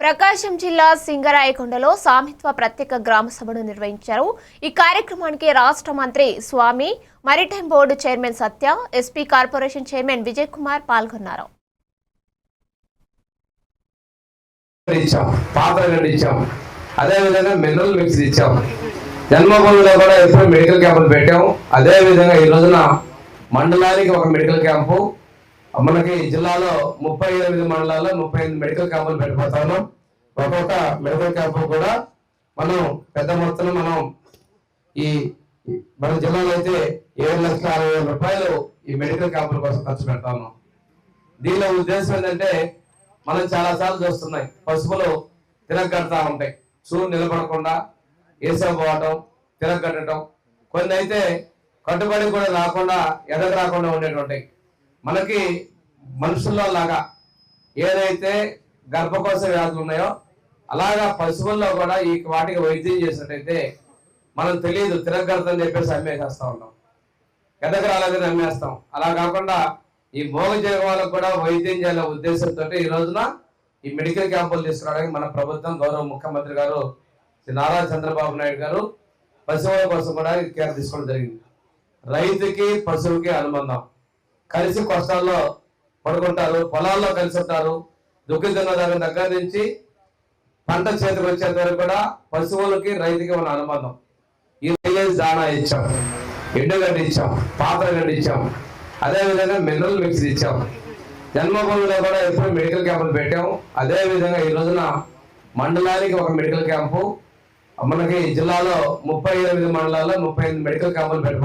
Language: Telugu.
ప్రకాశం జిల్లా సింగరాయకొండలో సామిత్వ ప్రత్యేక గ్రామ సభను నిర్వహించారు. ఈ కార్యక్రమానికి రాష్ట్ర మంత్రి Swamy maritime board chairman Satya SP corporation chairman Vijay Kumar పాల్గొన్నారు. అదేవిధంగా మినరల్ మిక్స్ ఇచ్చాం. జన్మభూమిలో కూడా ఎప్పుడు మెడికల్ క్యాంపులు పెట్టాం. అదేవిధంగా ఈ రోజున మండలానికి ఒక మెడికల్ క్యాంపు మనకి జిల్లాలో ముప్పై ఎనిమిది మండలాల్లో ముప్పై ఎనిమిది మెడికల్ క్యాంపులు పెట్టిపోతాను ఒక్కొక్క మెడికల్ క్యాంపు కూడా మనం పెద్ద మొత్తంలో మనం ఈ మన జిల్లాలో అయితే ఏడు లక్షల అరవై వేల రూపాయలు ఈ మెడికల్ క్యాంపుల కోసం ఖర్చు పెడతాను దీనిలో ఉద్దేశం ఏంటంటే మనం చాలా సార్లు చూస్తున్నాయి పశువులు తిరగడతా ఉంటాయి. చూడు నిలబడకుండా వేసుకోవటం తిరగట్టడం కొన్ని అయితే కట్టుబడి కూడా రాకుండా ఎదగ రాకుండా ఉండేటువంటి మనకి మనుషుల్లో లాగా ఏదైతే గర్భకోశ వ్యాధులు ఉన్నాయో అలాగా పశువుల్లో కూడా ఈ వాటికి వైద్యం చేసినట్టయితే మనం తెలియదు తిరగకడతని చెప్పేసి అమ్మేసేస్తా ఉంటాం ఎదగ రాలేదని అమ్మేస్తాం అలా కాకుండా ఈ మోగజీవ వాళ్ళకు కూడా వైద్యం చేయాలనే ఉద్దేశంతో ఈ రోజున ఈ మెడికల్ క్యాంపులు తీసుకురావడానికి మన ప్రభుత్వం గౌరవ ముఖ్యమంత్రి గారు శ్రీ నారా చంద్రబాబు నాయుడు గారు పశువుల కోసం కూడా ఈ కేర్ తీసుకోవడం జరిగింది. రైతుకి పశువుకి అనుబంధం. కలిసి కష్టాల్లో పడుకుంటారు పొలాల్లో కలిసి ఉంటారు. దుఃఖితున్న దాని దగ్గర నుంచి పంట చేతికి వచ్చేంత వరకు కూడా పశువులకి రైతుకి ఉన్న అనుబంధం. ఈ దాణా ఇచ్చాం ఎండుగడ్డి ఇచ్చాం పాత్ర గడ్డి ఇచ్చాం అదేవిధంగా మినరల్ మిక్స్ ఇచ్చాం. జన్మభూమిలో కూడా ఎప్పుడు మెడికల్ క్యాంపులు పెట్టాం. అదేవిధంగా ఈ రోజున మండలానికి ఒక మెడికల్ క్యాంపు. మనకి జిల్లాలో ముప్పై ఎనిమిది మండలాల్లో ముప్పై ఎనిమిది మెడికల్ క్యాంపులు పెట్టబోతున్నాం